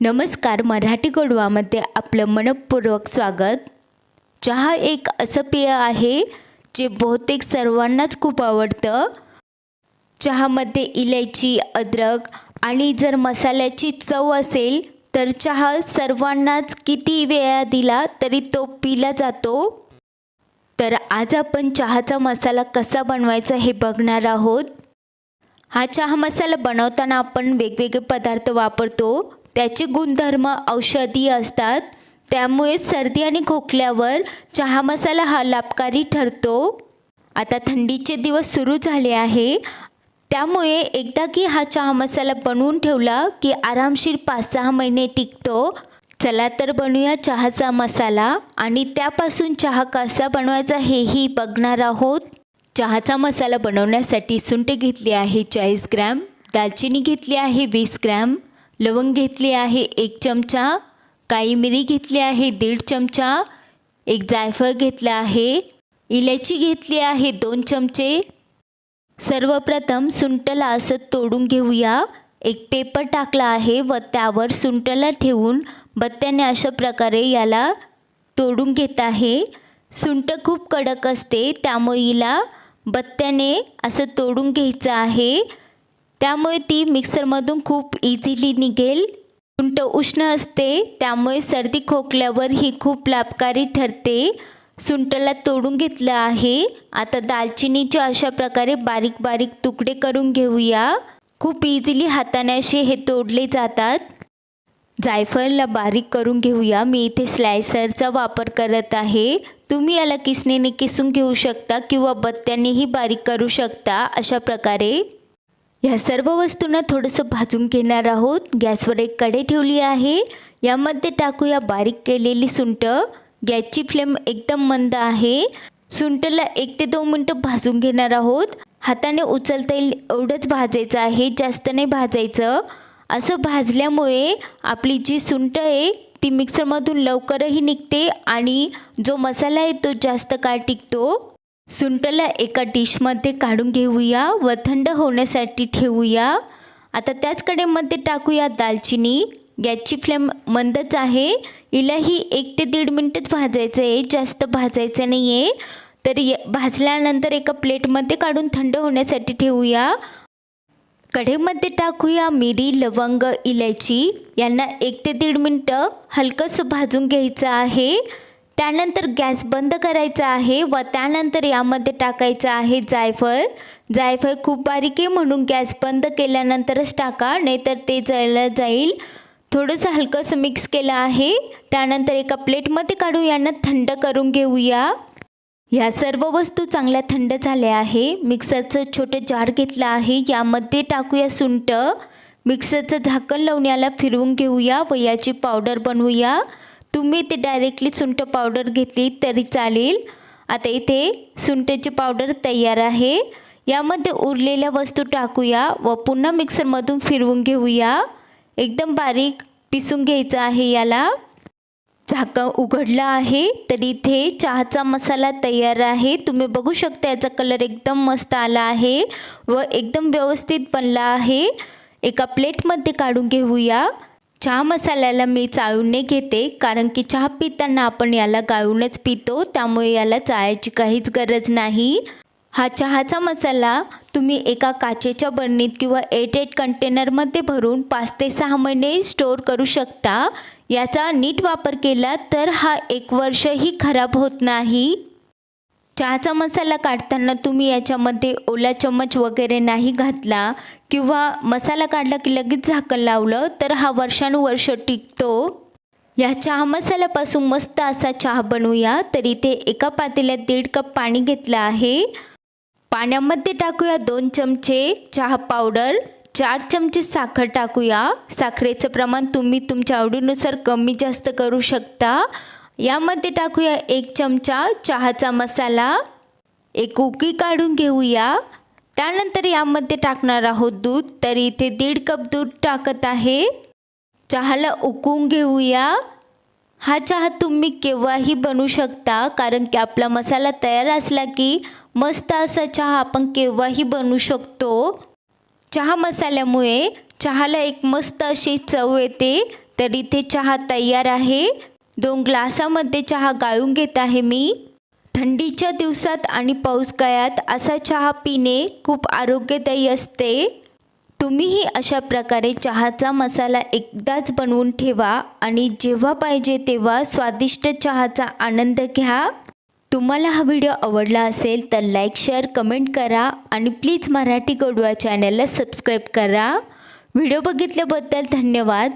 नमस्कार मराठी गोडवामध्ये आपलं मनपूर्वक स्वागत. चहा एक असं पेय आहे जे बहुतेक सर्वांनाच खूप आवडतं. चहामध्ये इलायची अद्रक आणि जर मसाल्याची चव असेल तर चहा सर्वांनाच किती वेळा दिला तरी तो पिला जातो. तर आज आपण चहाचा मसाला कसा बनवायचा हे बघणार आहोत. हा चहा मसाला बनवताना आपण वेगवेगळे पदार्थ वापरतो. त्याचे गुणधर्म औषधी असतात. त्यामुळे सर्दी आणि खोकल्यावर चहा मसाला हा लाभकारी ठरतो. आता थंडीचे दिवस सुरू झाले आहे. त्यामुळे एकदा की हा चहा मसाला बनवून ठेवला की आरामशीर पाच सहा महिने टिकतो. चला तर बनवूया चहाचा मसाला आणि त्यापासून चहा कसा बनवायचा हेही बघणार आहोत. चहाचा मसाला बनवण्यासाठी सुंठ घेतली आहे चाळीस ग्रॅम दालचिनी घेतली आहे वीस ग्रॅम लवंग घेतली आहे एक चमचा. काळी मिरी घेतली आहे दीड चमचा. एक जायफळ घेतलं आहे. इलायची घेतली आहे दोन चमचे. सर्वप्रथम सुंटला असं तोडून घेऊया. एक पेपर टाकला आहे व त्यावर सुंटला ठेवून बत्त्याने अशा प्रकारे याला तोडून घेत आहे. सुंट खूप कडक असते त्यामुळे हिला बत्त्याने असं तोडून घ्यायचं आहे. त्यामुळे ती मिक्सरमधून खूप इझिली निघेल. सुंट उष्ण असते त्यामुळे सर्दी खोकल्यावर ही खूप लाभकारी ठरते. सुंटला तोडून घेतलं आहे. आता दालचिनीचे अशा प्रकारे बारीक बारीक तुकडे करून घेऊया. खूप इझिली हाताने असे हे तोडले जातात. जायफळला बारीक करून घेऊया. मी इथे स्लायसरचा वापर करत आहे. तुम्ही याला किसणीने किसून घेऊ शकता किंवा बत्त्यानेही बारीक करू शकता अशा प्रकारे. ह्या सर्व वस्तूंना थोडंसं भाजून घेणार आहोत. गॅसवर एक कढई ठेवली आहे. यामध्ये टाकूया बारीक केलेली सुंट. गॅसची फ्लेम एकदम मंद आहे. सुंटला एक ते दोन मिनटं भाजून घेणार आहोत. हाताने उचलता येईल एवढंच भाजायचं आहे. जास्त नाही भाजायचं. असं भाजल्यामुळे आपली जी सुंट आहे ती मिक्सरमधून लवकरही निघते आणि जो मसाला आहे तो जास्त काळ टिकतो. सुंटला एका डिशमध्ये काढून घेऊया व थंड होण्यासाठी ठेवूया. आता त्याच कडेमध्ये टाकूया दालचिनी. गॅसची फ्लेम मंदच आहे. हिलाही एक ते दीड मिनटच भाजायचं आहे. जास्त भाजायचं नाही आहे तर भाजल्यानंतर एका प्लेटमध्ये काढून थंड होण्यासाठी ठेवूया. कढईमध्ये टाकूया मिरी लवंग इलायची. यांना एक ते दीड मिनटं हलकंसं भाजून घ्यायचं आहे. त्यानंतर गॅस बंद करायचा आहे व त्यानंतर यामध्ये टाकायचं आहे जायफळ. जायफळ खूप बारीक आहे म्हणून गॅस बंद केल्यानंतरच टाका नाहीतर ते जळलं जाईल. थोडंसं हलकंसं मिक्स केलं आहे. त्यानंतर एका प्लेटमध्ये काढून यांना थंड करून घेऊया. ह्या सर्व वस्तू चांगल्या थंड झाल्या आहे. मिक्सरचं छोटं जार घेतलं आहे. यामध्ये टाकूया सुंट. मिक्सरचं झाकण लावून याला फिरवून घेऊया व याची पावडर बनवूया. तुम्ही ते डायरेक्टली सुंठ पावडर घेतली तरी चालेल. आता इथे सुंठेची पावडर तयार आहे. यामध्ये उरलेल्या वस्तू टाकूया व पुन्हा मिक्सरमधून फिरवून घेऊया. एकदम बारीक पिसून घ्यायचं आहे याला. झाका उघडलं आहे तर इथे चहाचा मसाला तयार आहे. तुम्ही बघू शकता याचा कलर एकदम मस्त आला आहे व एकदम व्यवस्थित बनला आहे. एका प्लेटमध्ये काढून घेऊया. चहा मसाल्याला मी चाळूने घेते कारण की चहा पिताना आपण याला गाळूनच पितो त्यामुळे याला चाळायची काहीच गरज नाही. हा चहाचा मसाला तुम्ही एका काचेच्या बरणीत किंवा एट एट कंटेनरमध्ये भरून पाच ते सहा महिने स्टोअर करू शकता. याचा नीट वापर केला तर हा एक वर्षही खराब होत नाही. चहाचा मसाला काढताना तुम्ही याच्यामध्ये ओला चम्मच वगैरे नाही घातला किंवा मसाला काढला की लगेच झाकण लावलं तर हा वर्षानुवर्ष टिकतो. या चहा मसाल्यापासून मस्त असा चहा बनवूया. तर इथे एका पातेल्यात दीड कप पाणी घेतलं आहे. पाण्यामध्ये टाकूया दोन चमचे चहा पावडर चार चमचे साखर टाकूया. साखरेचं प्रमाण तुम्ही तुमच्या आवडीनुसार कमी जास्त करू शकता. यामध्ये टाकूया एक चमचा चहाचा मसाला एक उकी काढून घेऊया. त्यानंतर यामध्ये टाकणार आहोत दूध तर इथे दीड कप दूध टाकत आहे. चहाला उकून घेऊया. हा चहा तुम्ही केव्हाही बनवू शकता कारण की आपला मसाला तयार असला की मस्त असा चहा आपण केव्हाही बनवू शकतो. चहा मसाल्यामुळे चहाला एक मस्त अशी चव येते. तर इथे चहा तयार आहे. दोन ग्लासामध्ये चहा गाळून घेत आहे मी. थंडीच्या दिवसात आणि पावसाळ्यात असा चहा पिणे खूप आरोग्यदायी असते. तुम्हीही अशा प्रकारे चहाचा मसाला एकदाच बनवून ठेवा आणि जेव्हा पाहिजे तेव्हा स्वादिष्ट चहाचा आनंद घ्या. तुम्हाला हा व्हिडिओ आवडला असेल तर लाईक शेअर कमेंट करा आणि प्लीज मराठी गोडवा चॅनलला सबस्क्राईब करा. व्हिडिओ बघितल्याबद्दल धन्यवाद.